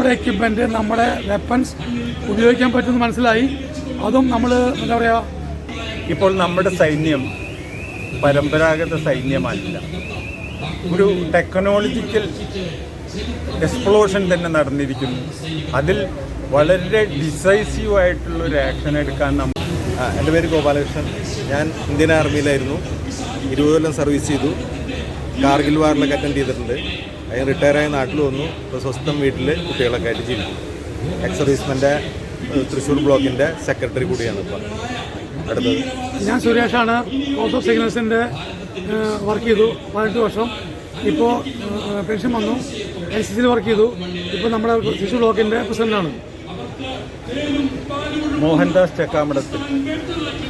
നമ്മുടെ എക്യുപ്മെന്റ് നമ്മുടെ വെപ്പൺസ് ഉപയോഗിക്കാൻ പറ്റുമെന്ന് മനസ്സിലായി. അതും നമ്മൾ എന്താ പറയുക ഇപ്പോൾ നമ്മുടെ സൈന്യം പരമ്പരാഗത സൈന്യമല്ല. ഒരു ടെക്നോളജിക്കൽ എക്സ്പ്ലോഷൻ തന്നെ നടന്നിരിക്കുന്നു. അതിൽ വളരെ ഡിസൈസീവ് ആയിട്ടുള്ള ഒരു ആക്ഷൻ എടുക്കാൻ നമ്മൾ എന്റെ പേര് ഗോപാലകൃഷ്ണൻ. ഞാൻ ഇന്ത്യൻ ആർമിയിലായിരുന്നു ഇരുപത് കൊല്ലം സർവീസ് ചെയ്തു. കാർഗിൽ വാറിലൊക്കെ അറ്റൻഡ് ചെയ്തിട്ടുണ്ട്. അതിന് റിട്ടയറായി നാട്ടിൽ വന്നു. ഇപ്പോൾ സ്വസ്ഥം വീട്ടിൽ കുട്ടികളൊക്കെ ആയിട്ട് ജീവിക്കും. എക്സ് സർവീസ്മെന്റെ തൃശ്ശൂർ ബ്ലോക്കിന്റെ സെക്രട്ടറി കൂടിയാണ് ഇപ്പം അടുത്തത്. ഞാൻ സുരേഷാണ് ഹൗസ് ഓഫ് സിഗ്നൽസിന്റെ വർക്ക് ചെയ്തു പതിനെട്ട് വർഷം. ഇപ്പോൾ പെൻഷൻ വന്നു. എൻ സി സിയിൽ വർക്ക് ചെയ്തു. ഇപ്പോൾ നമ്മുടെ തൃശ്ശൂർ ബ്ലോക്കിന്റെ പ്രസിഡന്റാണ് Mohandas Chakkamadathil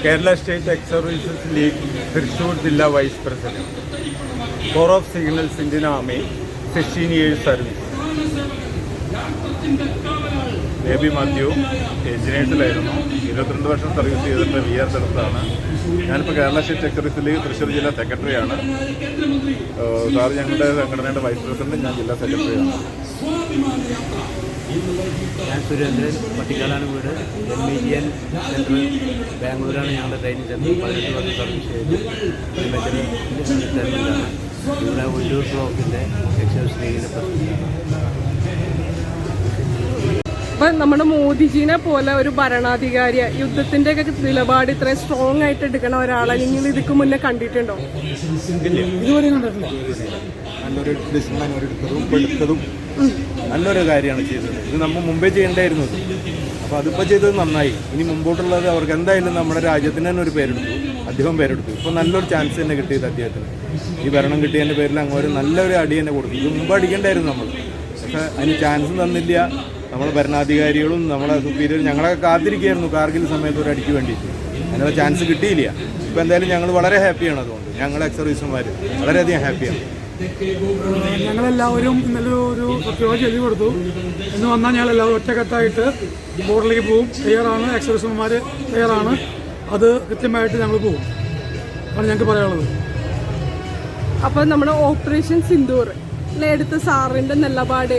Kerala state ex services league Thrissur ജില്ലാ vice president corps of signals Indian army sixteen years service Baby Mathew എഞ്ചിനീയേഴ്സിലായിരുന്നു. ഇരുപത്തിരണ്ട് വർഷം സർവീസ് ചെയ്തിട്ട് വി ആർ എടുത്താണ് ഞാനിപ്പോൾ കേരള സ്റ്റേറ്റ് എക്സ് തൃശ്ശൂർ ജില്ലാ സെക്രട്ടറിയാണ്. സാർ ഞങ്ങളുടെ സംഘടനയുടെ വൈസ് പ്രസിഡന്റ് ഞാൻ ജില്ലാ സെക്രട്ടറിയാണ്. ഞാൻ സുരേന്ദ്രൻ പട്ടിക്കാലാണ് വീട്. M E G and centre ബാംഗ്ലൂരാണ് ഞങ്ങളുടെ ട്രെയിനിങ് സെന്റർ പതിനെട്ട് വർഷം സർവീസ് ചെയ്ത്. ഇവിടെ ഉള്ളൂർ ബ്ലോക്കിന്റെ എക്സൈസ് ലീഗിന്റെ പ്രസിഡന്റാണ് നമ്മുടെ മോദിജീനെ പോലെ ഒരു ഭരണാധികാരിയെ യുദ്ധത്തിന്റെ ഒക്കെ നിലപാട് ഇത്രയും സ്ട്രോങ് ആയിട്ട് എടുക്കണ ഒരാളെ നിങ്ങൾ ഇതിക്ക് മുന്നേ കണ്ടിട്ടുണ്ടോ? ഇതുവരെ കണ്ടിട്ടില്ല. നല്ലൊരു ഡിസിഷൻ എടുത്തതും പെടുത്തതും എടുത്തതും നല്ലൊരു കാര്യമാണ് ചെയ്തത്. ഇത് നമ്മൾ മുമ്പേ ചെയ്യേണ്ടായിരുന്നു. അപ്പോൾ അതിപ്പോൾ ചെയ്തത് നന്നായി. ഇനി മുമ്പോട്ടുള്ളത് അവർക്ക് എന്തായാലും നമ്മുടെ രാജ്യത്തിന് തന്നെ ഒരു പേരെടുത്തു. അദ്ദേഹം പേരെടുത്തു. ഇപ്പോൾ നല്ലൊരു ചാൻസ് തന്നെ കിട്ടിയത് അദ്ദേഹത്തിന്. ഈ ഭരണം കിട്ടിയതിന്റെ പേരിൽ അങ്ങോട്ട് നല്ലൊരു അടി തന്നെ കൊടുത്തു. ഇത് മുമ്പ് അടിക്കണ്ടായിരുന്നു നമ്മൾ പക്ഷേ അതിന് ചാൻസ് തന്നില്ല. നമ്മളെ ഭരണാധികാരികളും നമ്മളെ സുപ്പീരിയർ ഞങ്ങളൊക്കെ കാത്തിരിക്കുകയായിരുന്നു. കാർഗിൽ സമയത്ത് ഒരു അടിക്ക് വേണ്ടിയിട്ട്. അതിനുള്ള ചാൻസ് കിട്ടിയില്ല. ഇപ്പോൾ എന്തായാലും ഞങ്ങൾ വളരെ ഹാപ്പിയാണ് അതുകൊണ്ട്. ഞങ്ങളുടെ എക്സ് സർവീസുമാർ വളരെയധികം ഹാപ്പിയാണ് ഞങ്ങളെല്ലാവരും ഇന്നലെ ഒരു പ്രത്യേക ചെയ്തു കൊടുത്തു. എന്ന് വന്നാൽ ഞങ്ങളെല്ലാവരും ഒറ്റക്കെട്ടായിട്ട് ബോർഡിലേക്ക് പോവും. തയ്യാറാണ് എക്സർവീസർമാർ തയ്യാറാണ് അത് കൃത്യമായിട്ട് ഞങ്ങൾ പോകും. ആണ് ഞങ്ങൾക്ക് പറയാനുള്ളത്. അപ്പൊ നമ്മുടെ ഓപ്പറേഷൻ സിന്ദൂർ എടുത്ത സാറിന്റെ നിലപാട്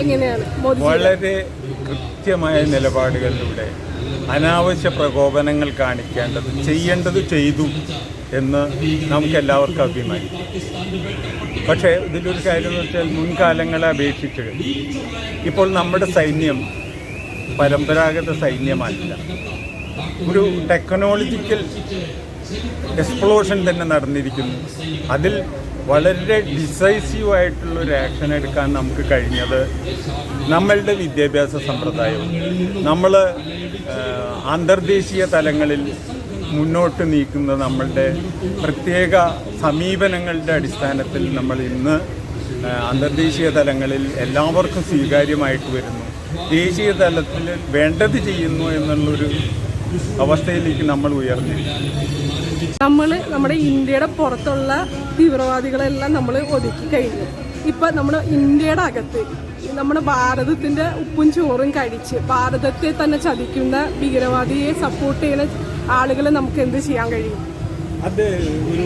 എങ്ങനെയാണ്? മോദി വളരെ കൃത്യമായ നിലപാടുകളിലൂടെ അനാവശ്യ പ്രകോപനങ്ങൾ കാണിക്കേണ്ടത് ചെയ്യേണ്ടത് ചെയ്തു എന്ന് നമുക്ക് എല്ലാവർക്കും അഭിമാനിക്കാം. പക്ഷേ ഇതിലൊരു കാര്യം എന്ന് വെച്ചാൽ മുൻകാലങ്ങളെ അപേക്ഷിച്ച് ഇപ്പോൾ നമ്മുടെ സൈന്യം പരമ്പരാഗത സൈന്യമല്ല. ഒരു ടെക്നോളജിക്കൽ എക്സ്പ്ലോഷൻ തന്നെ നടന്നിരിക്കുന്നു. അതിൽ വളരെ ഡിസൈസീവ് ആയിട്ടുള്ളൊരു ആക്ഷൻ എടുക്കാൻ നമുക്ക് കഴിഞ്ഞത് നമ്മളുടെ വിദ്യാഭ്യാസ സമ്പ്രദായവും. നമ്മൾ അന്തർദേശീയ തലങ്ങളിൽ മുന്നോട്ട് നീക്കുന്ന നമ്മളുടെ പ്രത്യേക സമീപനങ്ങളുടെ അടിസ്ഥാനത്തിൽ നമ്മൾ ഇന്ന് അന്തർദേശീയ തലങ്ങളിൽ എല്ലാവർക്കും സ്വീകാര്യമായിട്ട് വരുന്നു. ദേശീയ തലത്തിൽ വേണ്ടത് ചെയ്യുന്നു എന്നുള്ളൊരു അവസ്ഥയിലേക്ക് നമ്മൾ ഉയർന്നു നമ്മൾ നമ്മുടെ ഇന്ത്യയുടെ പുറത്തുള്ള തീവ്രവാദികളെല്ലാം നമ്മൾ ഒതുക്കി കഴിഞ്ഞു. ഇപ്പൊ നമ്മുടെ ഇന്ത്യയുടെ അകത്ത് നമ്മുടെ ഭാരതത്തിന്റെ ഉപ്പും ചോറും കഴിച്ച് ഭാരതത്തെ തന്നെ ചതിക്കുന്ന ഭീകരവാദിയെ സപ്പോർട്ട് ചെയ്യുന്ന ആളുകളെ നമുക്ക് എന്ത് ചെയ്യാൻ കഴിയും? അത് ഒരു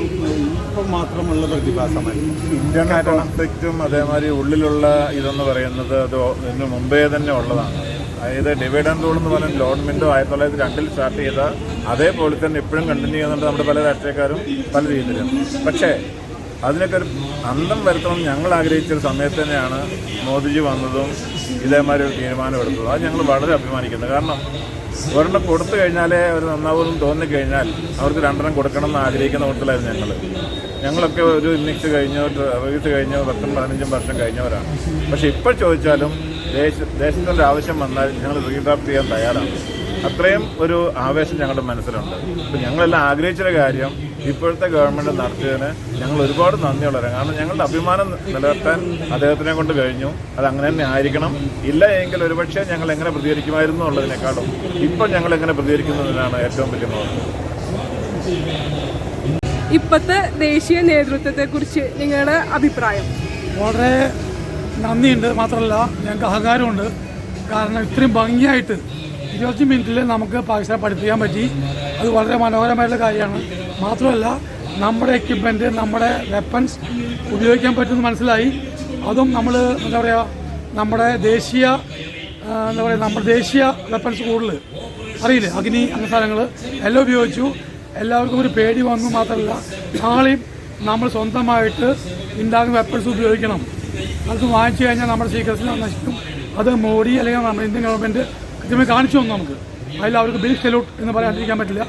ഇപ്പം മാത്രമുള്ള പ്രതിഭാസമല്ല. ഇന്ത്യൻ കോൺഫ്ലിക്റ്റും അതേമാതിരി ഉള്ളിലുള്ള ഇതെന്ന് പറയുന്നത് അത് ഇതിന് മുമ്പേ തന്നെ ഉള്ളതാണ്. അതായത് ഡിവൈഡ് ആൻഡ് റൂൾ എന്ന് പറയുന്ന ഗവൺമെന്റ് ആയിരത്തി തൊള്ളായിരത്തി രണ്ടിൽ സ്റ്റാർട്ട് ചെയ്ത അതേപോലെ തന്നെ ഇപ്പോഴും കണ്ടിന്യൂ ചെയ്യുന്നുണ്ട് നമ്മുടെ പല രാഷ്ട്രീയക്കാരും പല രീതിയിലും. പക്ഷേ അതിനൊക്കെ ഒരു അന്തം വരുത്തണം ഞങ്ങൾ ആഗ്രഹിച്ച ഒരു സമയത്ത് തന്നെയാണ് മോദിജി വന്നതും ഇതേമാതിരി ഒരു തീരുമാനമെടുത്തതും. അത് ഞങ്ങൾ വളരെ അഭിമാനിക്കുന്നു. കാരണം ഒരെണ്ണം കൊടുത്തു കഴിഞ്ഞാലേ അവർ നന്നാവുമെന്ന് തോന്നിക്കഴിഞ്ഞാൽ അവർക്ക് രണ്ടെണ്ണം കൊടുക്കണം എന്ന് ആഗ്രഹിക്കുന്ന കൂട്ടത്തിലായിരുന്നു ഞങ്ങൾ ഞങ്ങളൊക്കെ ഒരു ഇന്നിങ്സ് കഴിഞ്ഞോ സർവീസ് കഴിഞ്ഞോ പത്തും പതിനഞ്ചും വർഷം കഴിഞ്ഞവരാണ്. പക്ഷെ ഇപ്പോൾ ചോദിച്ചാലും ദേശത്തിന്റെ ആവശ്യം വന്നാൽ ഞങ്ങൾ റീഡ്രാഫ്റ്റ് ചെയ്യാൻ തയ്യാറാണ്. അത്രയും ഒരു ആവേശം ഞങ്ങളുടെ മനസ്സിലുണ്ട്. അപ്പം ഞങ്ങളെല്ലാം ആഗ്രഹിച്ചൊരു കാര്യം ഇപ്പോഴത്തെ ഗവൺമെന്റ് നടത്തിയതിന് ഞങ്ങൾ ഒരുപാട് നന്ദിയുള്ളവരാണ്. കാരണം ഞങ്ങളുടെ അഭിമാനം നിലനിർത്താൻ അദ്ദേഹത്തിനെ കൊണ്ട് കഴിഞ്ഞു. അത് അങ്ങനെ തന്നെ ആയിരിക്കണം. ഇല്ല എങ്കിൽ ഒരുപക്ഷെ ഞങ്ങൾ എങ്ങനെ പ്രതികരിക്കുമായിരുന്നു എന്നുള്ളതിനേക്കാളും ഇപ്പം ഞങ്ങൾ എങ്ങനെ പ്രതികരിക്കുന്നതിനാണ് ഏറ്റവും വലിയ ഇപ്പോഴത്തെ ദേശീയ നേതൃത്വത്തെക്കുറിച്ച് നിങ്ങളുടെ അഭിപ്രായം? വളരെ നന്ദിയുണ്ട്. മാത്രമല്ല ഞങ്ങൾക്ക് അഹങ്കാരമുണ്ട്. കാരണം ഇത്രയും ഭംഗിയായിട്ട് ഇരുപത്തി മിനിറ്റിൽ നമുക്ക് പാകിസ്ഥാനെ പഠിപ്പിക്കാൻ പറ്റി. അത് വളരെ മനോഹരമായിട്ടുള്ള കാര്യമാണ്. മാത്രമല്ല നമ്മുടെ എക്യുപ്മെന്റ് നമ്മുടെ വെപ്പൺസ് ഉപയോഗിക്കാൻ പറ്റുമെന്ന് മനസ്സിലായി. അതും നമ്മൾ എന്താ പറയുക നമ്മുടെ ദേശീയ എന്താ പറയുക നമ്മുടെ ദേശീയ വെപ്പൺസ് കൂടുതൽ അറിയില്ലേ? അഗ്നി അങ്ങനെ സാധനങ്ങൾ എല്ലാം ഉപയോഗിച്ചു. എല്ലാവർക്കും ഒരു പേടി വന്നു. മാത്രമല്ല നാളെയും നമ്മൾ സ്വന്തമായിട്ട് ഉണ്ടാകുന്ന വെപ്പൺസ് ഉപയോഗിക്കണം. അത് വാങ്ങിച്ചു കഴിഞ്ഞാൽ നമ്മുടെ സീക്രട്സിൽ നശിക്കും. അത് മോഡി അല്ലെങ്കിൽ നമ്മുടെ ഇന്ത്യൻ ഗവൺമെന്റ് കൃത്യമായി കാണിച്ചു തന്നു നമുക്ക്. അതിൽ അവർക്ക് ബിൽ സല്യൂട്ട് എന്ന് പറയാതിരിക്കാൻ പറ്റില്ല.